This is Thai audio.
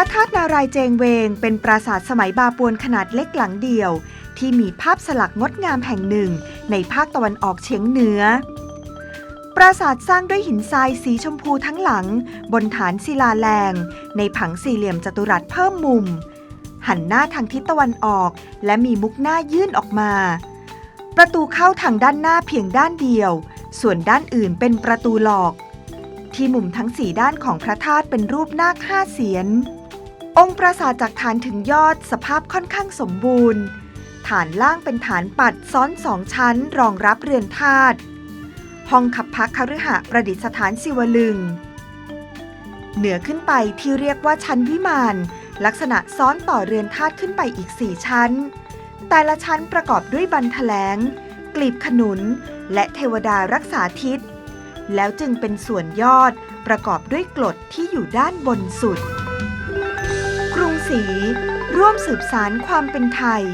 ารายเจงเวง เป็นปราสาทสมัยบาปวนขนาดเล็กหลังเดียว ที่มีภาพสลักงดงามแห่งหนึ่ง ในภาคตะวันออกเฉียงเหนือ ปราสาทสร้างด้วยหินทรายสีชมพูทั้งหลัง บนฐานศิลาแรง ในผังสี่เหลี่ยมจัตุรัสเพิ่มมุม หันหน้าทางทิศตะวันออก และมีมุกหน้ายื่นออกมา ประตูเข้าทางด้านหน้าเพียงด้านเดียว ส่วนด้านอื่นเป็นประตูหลอกที่มุมทั้งสี่ด้านของพระธาตุเป็นรูปนาคห้าเสียน องค์ปราสาทจากฐานถึงยอดสภาพค่อนข้างสมบูรณ์ ฐานล่างเป็นฐานปัดซ้อนสองชั้นรองรับเรือนธาตุห้องขับพักคฤหะประดิษฐานศิวลึง เหนือขึ้นไปที่เรียกว่าชั้นวิมาน ลักษณะซ้อนต่อเรือนธาตุขึ้นไปอีกสี่ชั้น แต่ละชั้นประกอบด้วยบันแถลง กลีบขนุน และเทวดารักษาทิศแล้วจึงเป็นส่วนยอดประกอบด้วยกรดที่อยู่ด้านบนสุด ศรี ร่วมสืบสารความเป็นไทย